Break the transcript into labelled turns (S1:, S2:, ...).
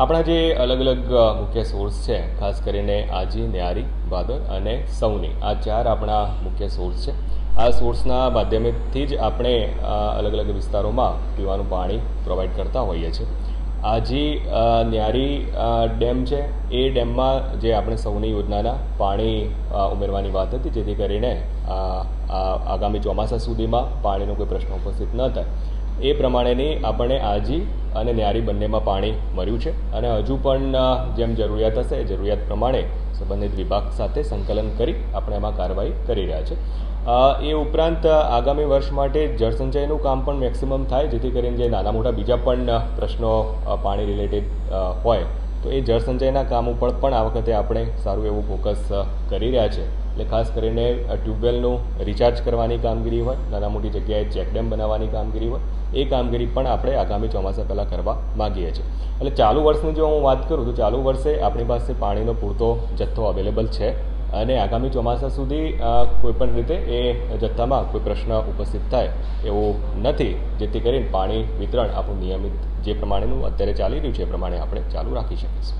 S1: આપણા જે અલગ અલગ મુખ્ય સોર્સ છે, ખાસ કરીને આજી, ન્યારી ભાદર અને સૌની, આ ચાર આપણા મુખ્ય સોર્સ છે. આ સોર્સના માધ્યમેથી જ આપણે અલગ અલગ વિસ્તારોમાં પીવાનું પાણી પ્રોવાઈડ કરતા હોઈએ છીએ. આજી ન્યારી ડેમ છે, એ ડેમમાં જે આપણે સૌની યોજનાના પાણી ઉમેરવાની વાત હતી, જેથી કરીને આગામી ચોમાસા સુધીમાં પાણીનો કોઈ પ્રશ્ન ઉપસ્થિત ન થાય. એ પ્રમાણેની આપણે આજી અને ન્યારી બંનેમાં પાણી મળ્યું છે. અને હજુ પણ જેમ જરૂરિયાત હશે, જરૂરિયાત પ્રમાણે સંબંધિત વિભાગ સાથે સંકલન કરી આપણે એમાં કાર્યવાહી કરી રહ્યા છે. એ ઉપરાંત આગામી વર્ષ માટે જળસંચયનું કામ પણ મેક્સિમમ થાય, જેથી કરીને જે નાના મોટા બીજા પણ પ્રશ્નો પાણી રિલેટેડ હોય તો એ જળસંચયના કામ ઉપર પણ આ વખતે આપણે સારું એવું ફોકસ કરી રહ્યા છે. એટલે ખાસ કરીને ટ્યુબવેલનું રિચાર્જ કરવાની કામગીરી હોય, નાના મોટી જગ્યાએ ચેકડેમ બનાવવાની કામગીરી હોય, એ કામગીરી પણ આપણે આગામી ચોમાસા પહેલાં કરવા માગીએ છીએ. એટલે ચાલુ વર્ષની જો હું વાત કરું તો ચાલુ વર્ષે આપણી પાસે પાણીનો પૂરતો જથ્થો અવેલેબલ છે. અને આગામી ચોમાસા સુધી કોઈપણ રીતે એ જથ્થામાં કોઈ પ્રશ્ન ઉપસ્થિત થાય એવું નથી. જેથી કરીને પાણી વિતરણ આપણું નિયમિત જે પ્રમાણેનું અત્યારે ચાલી રહ્યું છે એ પ્રમાણે આપણે ચાલુ રાખી શકીશું.